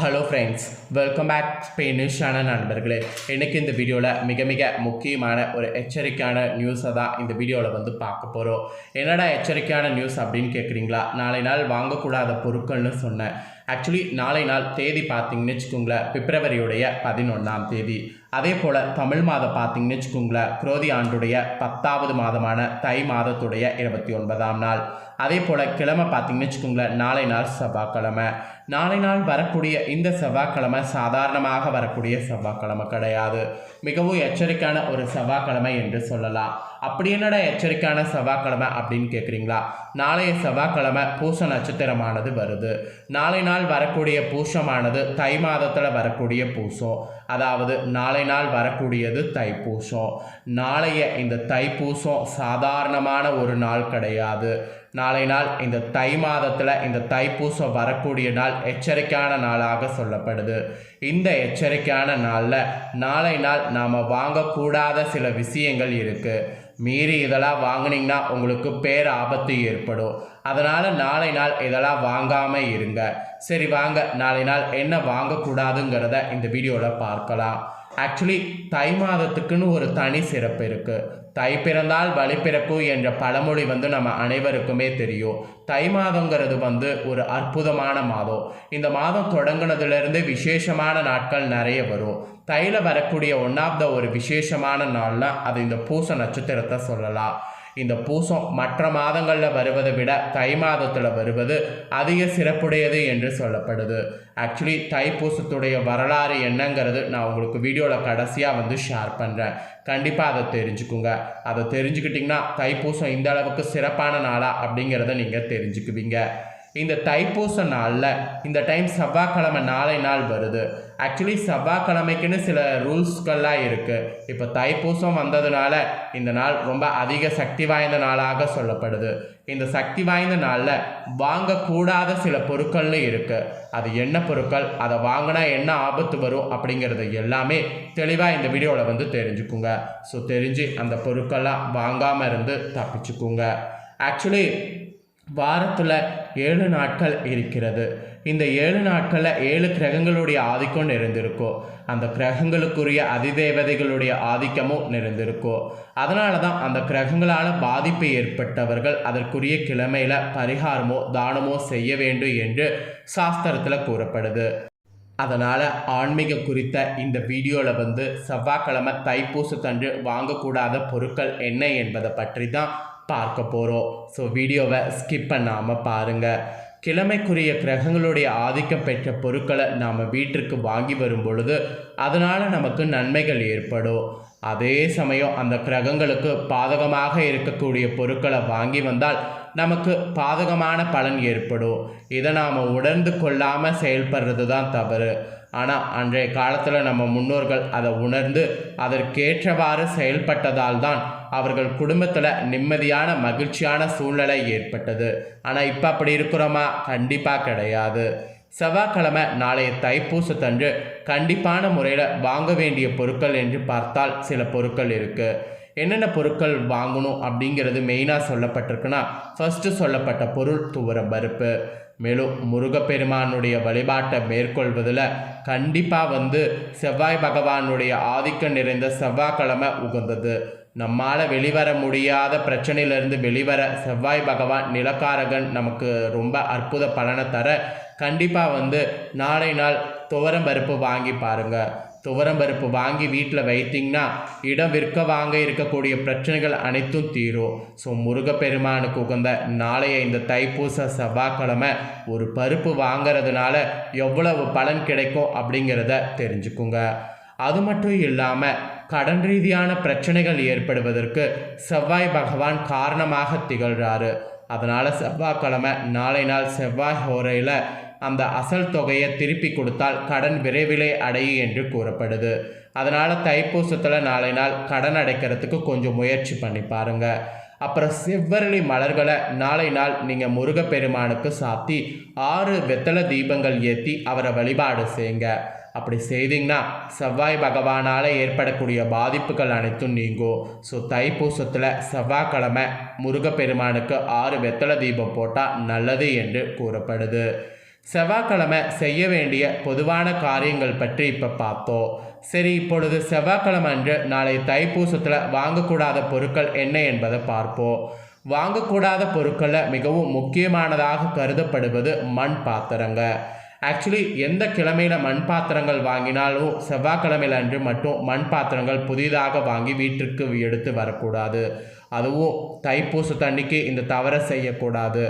Hello friends welcome back ஸ்பெயினிஷான நண்பர்களே. இன்றைக்கி இந்த வீடியோவில் மிக மிக முக்கியமான ஒரு எச்சரிக்கையான நியூஸை தான் இந்த வீடியோவில் வந்து பார்க்க போகிறோம் என்னடா எச்சரிக்கையான நியூஸ் அப்படின்னு கேட்குறீங்களா நாளை நாள் வாங்கக்கூடாத பொருட்கள்னு சொன்னேன். ஆக்சுவலி நாளை நாள் தேதி பார்த்தீங்கன்னு வச்சுக்கோங்களேன். பிப்ரவரியுடைய பதினொன்றாம் தேதி. அதே போல் தமிழ் மாதம் பார்த்தீங்கன்னு வச்சுக்கோங்களேன் குரோதி ஆண்டுடைய பத்தாவது மாதமான தை மாதத்துடைய இருபத்தி ஒன்பதாம் நாள். அதே போல் கிழமை பார்த்தீங்கன்னு வச்சுக்கோங்களேன் நாளை நாள் செவ்வாய்க்கிழமை. நாளை நாள் வரக்கூடிய இந்த செவ்வாய்க்கிழமை சாதாரணமாக வரக்கூடிய செவ்வாய்க்கிழமை கிடையாது. மிகவும் எச்சரிக்கையான ஒரு செவ்வாய்க்கிழமை என்று சொல்லலாம். அப்படி என்னடா எச்சரிக்கையான செவ்வாய்க்கிழமை அப்படின்னு கேட்குறீங்களா நாளைய செவ்வாய்க்கிழமை பூச நட்சத்திரமானது வருது. நாளை நாள் வரக்கூடிய பூசமானது தை மாதத்தில் வரக்கூடிய பூசம். அதாவது நாளை நாள் வரக்கூடியது தைப்பூசம். நாளைய இந்த தைப்பூசம் சாதாரணமான ஒரு நாள் கிடையாது. நாளை நாள் இந்த தை மாதத்தில் இந்த தைப்பூசம் வரக்கூடிய நாள் எச்சரிக்கையான நாளாக சொல்லப்படுது. இந்த எச்சரிக்கையான நாளில் நாளை நாள் நாம் வாங்கக்கூடாத சில விஷயங்கள் இருக்குது மீறி இதெல்லாம் வாங்கினீங்கன்னா உங்களுக்கு பேர் ஆபத்து ஏற்படும். அதனால் நாளை நாள் இதெல்லாம் வாங்காமல் இருங்க. சரி வாங்க நாளை நாள் என்ன வாங்கக்கூடாதுங்கிறத இந்த வீடியோவில் பார்க்கலாம். ஆக்சுவலி தை மாதத்துக்குன்னு ஒரு தனி சிறப்பு இருக்குது தை பிறந்தால் வழி பிறக்கும் என்ற பழமொழி வந்து நம்ம அனைவருக்குமே தெரியும். தை மாதங்கிறது வந்து ஒரு அற்புதமான மாதம். இந்த மாதம் தொடங்கினதுலேருந்து விசேஷமான நாட்கள் நிறைய வரும். தையில் வரக்கூடிய ஒன் ஆஃப் த ஒரு விசேஷமான நாள்னால் அது இந்த பூச நட்சத்திரத்தை சொல்லலாம். இந்த பூசம் மற்ற மாதங்களில் வருவதை விட தை மாதத்தில் வருவது அதிக சிறப்புடையது என்று சொல்லப்படுது. ஆக்சுவலி தைப்பூசத்துடைய வரலாறு என்னங்கிறது நான் உங்களுக்கு வீடியோவில் கடைசியாக வந்து ஷேர் பண்ணுறேன் கண்டிப்பாக அதை தெரிஞ்சுக்குங்க. அதை தெரிஞ்சுக்கிட்டிங்கன்னா தைப்பூசம் இந்த அளவுக்கு சிறப்பான நாளா அப்படிங்கிறத நீங்கள் தெரிஞ்சுக்குவீங்க. இந்த தைப்பூச நாளில் இந்த டைம் செவ்வாய்க்கிழமை நாளை நாள் வருது. ஆக்சுவலி செவ்வாய்க்கிழமைக்குன்னு சில ரூல்ஸ்கள்லாம் இருக்குது இப்போ தைப்பூசம் வந்ததுனால இந்த நாள் ரொம்ப அதிக சக்தி வாய்ந்த நாளாக சொல்லப்படுது. இந்த சக்தி வாய்ந்த நாளில் வாங்கக்கூடாத சில பொருட்கள்னு இருக்குது அது என்ன பொருட்கள் அதை வாங்கினா என்ன ஆபத்து வரும் அப்படிங்கிறது எல்லாமே தெளிவாக இந்த வீடியோவில் வந்து தெரிஞ்சுக்குங்க. ஸோ தெரிஞ்சு அந்த பொருட்கள்லாம் வாங்காமல் இருந்து தப்பிச்சுக்குங்க. ஆக்சுவலி வாரத்தில் ஏழு நாட்கள் இருக்கிறது. இந்த ஏழு நாட்களில் ஏழு கிரகங்களுடைய ஆதிக்கம் நிறைந்திருக்கும். அந்த கிரகங்களுக்குரிய அதிதேவதைகளுடைய ஆதிக்கமும் நிறைந்திருக்கும். அதனால தான் அந்த கிரகங்களால் பாதிப்பு ஏற்பட்டவர்கள் அதற்குரிய கிழமையில் பரிகாரமோ தானமோ செய்ய வேண்டும் என்று சாஸ்திரத்தில் கூறப்படுது. அதனால் ஆன்மீகம் குறித்த இந்த வீடியோவில் வந்து செவ்வாய்க்கிழமை தைப்பூசத்தன்று வாங்கக்கூடாத பொருட்கள் என்ன என்பதை பற்றி தான் பார்க்க போகிறோம் ஸோ வீடியோவை ஸ்கிப் பண்ணாமல் பாருங்கள் கிழமைக்குரிய கிரகங்களுடைய ஆதிக்கம் பெற்ற பொருட்களை நாம் வீட்டிற்கு வாங்கி வரும் பொழுது அதனால் நமக்கு நன்மைகள் ஏற்படும். அதே சமயம் அந்த கிரகங்களுக்கு பாதகமாக இருக்கக்கூடிய பொருட்களை வாங்கி வந்தால் நமக்கு பாதகமான பலன் ஏற்படும். இதை நாம் உணர்ந்து கொள்ளாமல் செயல்படுறது தான் தவறு. ஆனால் அன்றைய காலத்தில் நம்ம முன்னோர்கள் அதை உணர்ந்து அதற்கேற்றவாறு செயல்பட்டதால் தான் அவர்கள் குடும்பத்தில் நிம்மதியான மகிழ்ச்சியான சூழ்நிலை ஏற்பட்டது. ஆனால் இப்போ அப்படி இருக்கிறோமா? கண்டிப்பாக கிடையாது. செவ்வாய்க்கிழமை நாளைய தைப்பூசத்தன்று கண்டிப்பான முறையில் வாங்க வேண்டிய பொருட்கள் என்று பார்த்தால் சில பொருட்கள் இருக்குது என்னென்ன பொருட்கள் வாங்கணும் அப்படிங்கிறது மெயினாக சொல்லப்பட்டிருக்குன்னா ஃபஸ்ட்டு சொல்லப்பட்ட பொருள் துவர பருப்பு. மேலும் முருகப்பெருமானுடைய வழிபாட்டை மேற்கொள்வதில் கண்டிப்பாக வந்து செவ்வாய் பகவானுடைய ஆதிக்கம் நிறைந்த செவ்வாய்க்கிழமை உகந்தது. நம்மால் வெளிவர முடியாத பிரச்சனையிலிருந்து வெளிவர செவ்வாய் பகவான் நிலக்காரகன் நமக்கு ரொம்ப அற்புத பலனை தர கண்டிப்பாக வந்து நாளை நாள் துவரம் பருப்பு வாங்கி பாருங்கள் துவரம் பருப்பு வாங்கி வீட்டில் வைத்திங்கன்னா இடம் விற்க வாங்க இருக்கக்கூடிய பிரச்சனைகள் அனைத்தும் தீரும். ஸோ முருகப்பெருமானுக்கு உகந்த நாளைய இந்த தைப்பூச செவ்வாய்க்கிழமை ஒரு பருப்பு வாங்கிறதுனால எவ்வளவு பலன் கிடைக்கும் அப்படிங்கிறத தெரிஞ்சுக்குங்க. அது மட்டும் இல்லாமல் கடன் ரீதியான பிரச்சனைகள் ஏற்படுவதற்கு செவ்வாய் பகவான் காரணமாக திகழ்கிறாரு அதனால் செவ்வாய்க்கிழமை நாளை நாள் செவ்வாய் ஹோரையில் அந்த அசல் தொகையை திருப்பி கொடுத்தால் கடன் விரைவிலே அடையும் என்று கூறப்படுது. அதனால் தைப்பூசத்தில் நாளை நாள் கடன் அடைக்கிறதுக்கு கொஞ்சம் முயற்சி பண்ணி பாருங்கள் அப்புறம் செவ்வரளி மலர்களை நாளை நாள் நீங்கள் முருகப்பெருமானுக்கு சாத்தி ஆறு வெத்தலை தீபங்கள் ஏற்றி அவரை வழிபாடு செய்யுங்க. அப்படி செய்தீங்கன்னா செவ்வாய் பகவானால் ஏற்படக்கூடிய பாதிப்புகள் அனைத்தும் நீங்கும் ஸோ தைப்பூசத்தில் செவ்வாய்க்கிழமை முருகப்பெருமானுக்கு ஆறு வெத்தலை தீபம் போட்டால் நல்லது என்று கூறப்படுது. செவ்வாய்க்கிழமை செய்ய வேண்டிய பொதுவான காரியங்கள் பற்றி இப்போ பார்த்தோம். சரி இப்பொழுது செவ்வாய்க்கிழமை அன்று நாளை தைப்பூசத்தில் வாங்கக்கூடாத பொருட்கள் என்ன என்பதை பார்ப்போம். வாங்கக்கூடாத பொருட்களில் மிகவும் முக்கியமானதாக கருதப்படுவது மண் பாத்திரங்கள் ஆக்சுவலி எந்த கிழமையில் மண் பாத்திரங்கள் வாங்கினாலும் செவ்வாய்க்கிழமையில் அன்று மட்டும் மண் பாத்திரங்கள் புதிதாக வாங்கி வீட்டிற்கு எடுத்து வரக்கூடாது. அதுவும் தைப்பூசத்தன்னைக்கு இந்த தவறை செய்யக்கூடாது.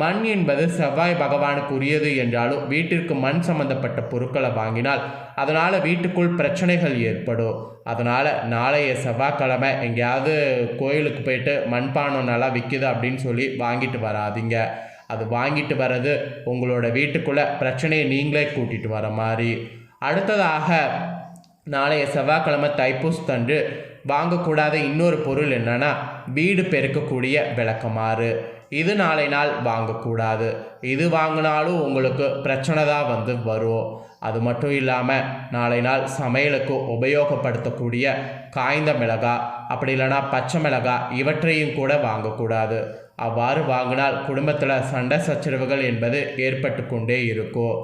மண் என்பது செவ்வாய் பகவானுக்கு உரியது என்றாலும் வீட்டிற்கு மண் சம்பந்தப்பட்ட பொருட்களை வாங்கினால் அதனால் வீட்டுக்குள் பிரச்சனைகள் ஏற்படும். அதனால் நாளைய செவ்வாய்க்கிழமை எங்கேயாவது கோயிலுக்கு போயிட்டு மண்பானம் நல்லா விற்கிது அப்படின்னு சொல்லி வாங்கிட்டு வராதீங்க. அது வாங்கிட்டு வர்றது உங்களோட வீட்டுக்குள்ளே பிரச்சனையை நீங்களே கூட்டிகிட்டு வர மாதிரி. அடுத்ததாக நாளைய செவ்வாய்க்கிழமை தைப்பூசத்தன்று வாங்கக்கூடாத இன்னொரு பொருள் என்னன்னா வீடு பெருக்கக்கூடிய விளக்கமாறு. இது நாளை நாள் வாங்கக்கூடாது. இது வாங்கினாலும் உங்களுக்கு பிரச்சனை தான் வந்து வரும். அது மட்டும் இல்லாமல் நாளை நாள் சமையலுக்கு உபயோகப்படுத்தக்கூடிய காய்ந்த மிளகா அப்படி இல்லைன்னா பச்சை மிளகா இவற்றையும் கூட வாங்கக்கூடாது. அவ்வாறு வாங்கினால் குடும்பத்தில் சண்டை சச்சரவுகள் என்பது ஏற்பட்டு கொண்டே இருக்கும்.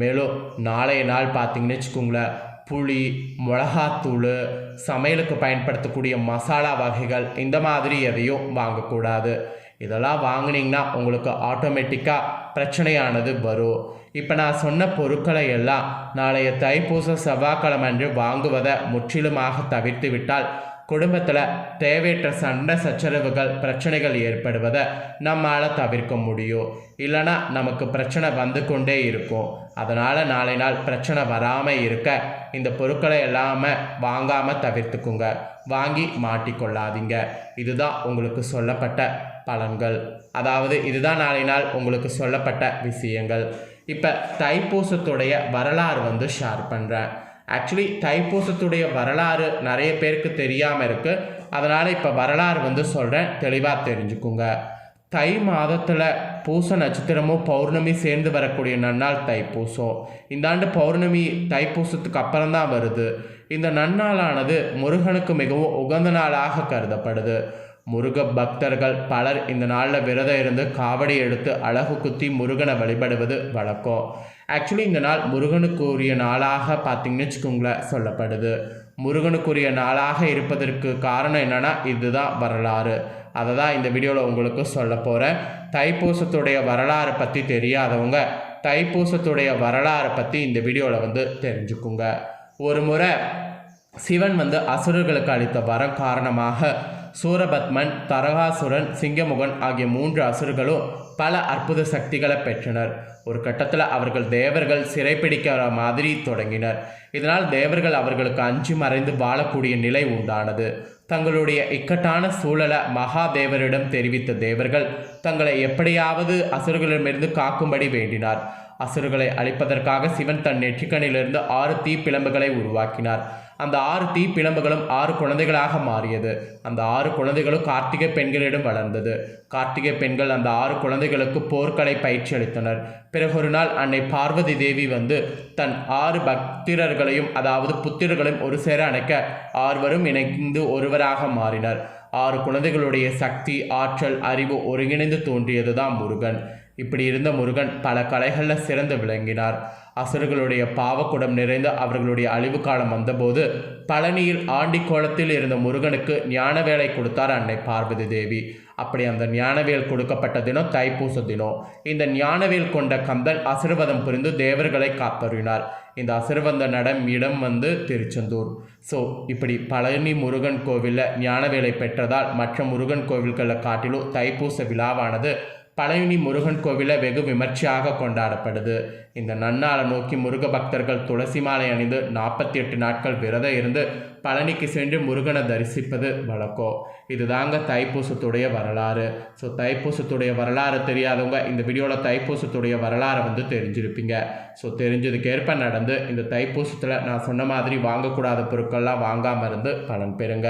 மேலும் நாளைய நாள் பார்த்தீங்கன்னு வச்சுக்கோங்களேன் புளி மிளகாத்தூள் சமையலுக்கு பயன்படுத்தக்கூடிய மசாலா வகைகள் இந்த மாதிரி எதையும் வாங்கக்கூடாது. இதெல்லாம் வாங்கினீங்கன்னா உங்களுக்கு ஆட்டோமேட்டிக்காக பிரச்சனையானது வரும். இப்போ நான் சொன்ன பொருட்களை எல்லாம் நாளைய தைப்பூச செவ்வாய்க்கிழமை அன்று வாங்குவதை முற்றிலுமாக தவிர்த்து விட்டால் குடும்பத்தில் தேவையற்ற சண்டை சச்சரவுகள் பிரச்சனைகள் ஏற்படுவதை நம்மால் தவிர்க்க முடியும். இல்லைனா நமக்கு பிரச்சனை வந்து கொண்டே இருக்கும். அதனால் நாளை நாள் பிரச்சனை வராமல் இருக்க இந்த பொருட்களை எல்லாமே வாங்காமல் தவிர்த்துக்குங்க. வாங்கி மாட்டிக்கொள்ளாதீங்க. இதுதான் உங்களுக்கு சொல்லப்பட்ட பலன்கள். அதாவது இதுதான் நாளை நாள் உங்களுக்கு சொல்லப்பட்ட விஷயங்கள். இப்போ தைப்பூசத்துடைய வரலாறு வந்து ஷேர் பண்ணுறேன் ஆக்சுவலி தைப்பூசத்துடைய வரலாறு நிறைய பேருக்கு தெரியாமல் இருக்குது அதனால் இப்போ வரலாறு வந்து சொல்கிறேன் தெளிவாக தெரிஞ்சுக்குங்க. தை மாதத்தில் பூச நட்சத்திரமும் பௌர்ணமி சேர்ந்து வரக்கூடிய நன்னாள் தைப்பூசம். இந்த ஆண்டு பௌர்ணமி தைப்பூசத்துக்கு அப்புறம் தான் வருது. இந்த நன்னாளானது முருகனுக்கு மிகவும் உகந்த நாளாக கருதப்படுது. முருக பக்தர்கள் பலர் இந்த நாளில் விரதம் இருந்து காவடி எடுத்து அழகு குத்தி முருகனை வழிபடுவது வழக்கம். ஆக்சுவலி இந்த நாள் முருகனுக்குரிய நாளாக பார்த்தீங்கன்னு வச்சுக்கோங்களேன் சொல்லப்படுது. முருகனுக்குரிய நாளாக இருப்பதற்கு காரணம் என்னென்னா இதுதான் வரலாறு. அதை தான் இந்த வீடியோவில் உங்களுக்கு சொல்ல போகிறேன் தைப்பூசத்துடைய வரலாறை பற்றி தெரியாதவங்க தைப்பூசத்துடைய வரலாறை பற்றி இந்த வீடியோவில் வந்து தெரிஞ்சுக்குங்க. ஒரு முறை சிவன் வந்து அசுரர்களுக்கு அளித்த வரம் காரணமாக சூரபத்மன் தரகாசுரன் சிங்கமுகன் ஆகிய மூன்று அசுரர்களும் பல அற்புத சக்திகளை பெற்றனர். ஒரு கட்டத்தில் அவர்கள் தேவர்கள் சிறைப்பிடிக்கிற மாதிரி தொடங்கினர். இதனால் தேவர்கள் அவர்களுக்கு அஞ்சு மறைந்து வாழக்கூடிய நிலை உண்டானது. தங்களுடைய இக்கட்டான சூழலை மகாதேவரிடம் தெரிவித்த தேவர்கள் தங்களை எப்படியாவது அசுரர்களிடமிருந்து காக்கும்படி வேண்டினார். அசுரர்களை அழிப்பதற்காக சிவன் தன் நெற்றிக்கண்ணிலிருந்து ஆறு தீப்பிழம்புகளை உருவாக்கினார். அந்த ஆறு தீப்பிழம்புகளும் ஆறு குழந்தைகளாக மாறியது. அந்த ஆறு குழந்தைகளும் கார்த்திகை பெண்களிடம் வளர்ந்தது. கார்த்திகை பெண்கள் அந்த ஆறு குழந்தைகளுக்கு போர்க்களை பயிற்சி அளித்தனர் பிறகு ஒரு நாள் அன்னை பார்வதி தேவி வந்து தன் ஆறு பக்திரர்களையும் அதாவது புத்திரர்களையும் ஒரு சேர அணைக்க ஆறுவரும் இணைந்து ஒருவராக மாறினர். ஆறு குழந்தைகளுடைய சக்தி ஆற்றல் அறிவு ஒருங்கிணைந்து தோன்றியதுதான் முருகன். இப்படி இருந்த முருகன் பல கலைகளில் சிறந்து விளங்கினார். அசுரர்களுடைய பாவக்குடம் நிறைந்த அவர்களுடைய அழிவு காலம் வந்தபோது பழனியில் ஆண்டி கோலத்தில் இருந்த முருகனுக்கு ஞானவேலை கொடுத்தார் அன்னை பார்வதி தேவி. அப்படி அந்த ஞானவேல் கொடுக்கப்பட்ட தினம் தைப்பூச தினம். இந்த ஞானவேல் கொண்ட கந்தன் அசிர்வதம் புரிந்து தேவர்களை காப்பறினார். இந்த அசிர்வந்த நடம் இடம் வந்து திருச்செந்தூர். ஸோ இப்படி பழனி முருகன் கோவிலில் ஞானவேலை பெற்றதால் மற்ற முருகன் கோவில்களை காட்டிலும் தைப்பூச விழாவானது பழனி முருகன் கோவிலை வெகு விமர்சையாக கொண்டாடப்படுது. இந்த நன்னாளை நோக்கி முருக பக்தர்கள் துளசி மாலை அணிந்து நாற்பத்தி எட்டு நாட்கள் விரதம் இருந்து பழனிக்கு சென்று முருகனை தரிசிப்பது வழக்கம். இதுதாங்க தைப்பூசத்துடைய வரலாறு. ஸோ தைப்பூசத்துடைய வரலாறு தெரியாதவங்க இந்த வீடியோவில் தைப்பூசத்துடைய வரலாறை வந்து தெரிஞ்சிருப்பீங்க. ஸோ தெரிஞ்சதுக்கேற்ப நடந்து இந்த தைப்பூசத்தில் நான் சொன்ன மாதிரி வாங்கக்கூடாத பொருட்கள்லாம் வாங்காமல் இருந்து பலன் பெறுங்க.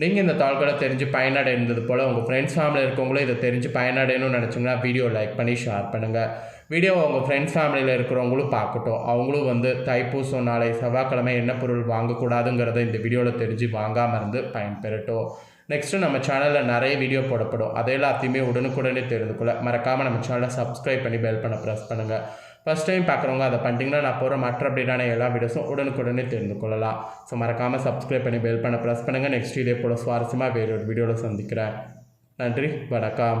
நீங்கள் இந்த தாள்களை தெரிஞ்சு பயனடைந்தது போல் உங்கள் ஃப்ரெண்ட்ஸ் ஃபேமிலி இருக்கவங்களும் இதை தெரிஞ்சு பயனடையணும்னு நினச்சிங்கன்னா வீடியோ லைக் பண்ணி ஷேர் பண்ணுங்கள் வீடியோவை உங்கள் ஃப்ரெண்ட்ஸ் ஃபேமிலியில் இருக்கிறவங்களும் பார்க்கட்டும். அவங்களும் வந்து தைப்பூசம் நாளை செவ்வாய்க்கிழமை என்ன பொருள் வாங்கக்கூடாதுங்கிறத இந்த வீடியோவில் தெரிஞ்சு வாங்காமல் இருந்து பயன்பெறட்டும். நெக்ஸ்ட்டு நம்ம சேனலில் நிறைய வீடியோ போடப்படும். அதை எல்லாத்தையுமே உடனுக்குடனே தெரிந்து கொள்ள மறக்காமல் நம்ம சேனலை சப்ஸ்கிரைப் பண்ணி பெல் பண்ண ப்ரெஸ் பண்ணுங்கள் ஃபஸ்ட் டைம் பார்க்குறவங்க அதை பண்ணிட்டீங்கன்னா நான் போகிற மற்ற அப்டேட்டான எல்லா வீடியோஸும் உடனுக்குடனே தெரிந்து கொள்ளலாம். ஸோ மறக்காமல் சப்ஸ்கிரைப் பண்ணி பெல் பண்ண ப்ரெஸ் பண்ணுங்கள் நெக்ஸ்ட் இதே போல் சுவாரஸ்யமாக வேறு ஒரு வீடியோவில் சந்திக்கிறேன். நன்றி வணக்கம்.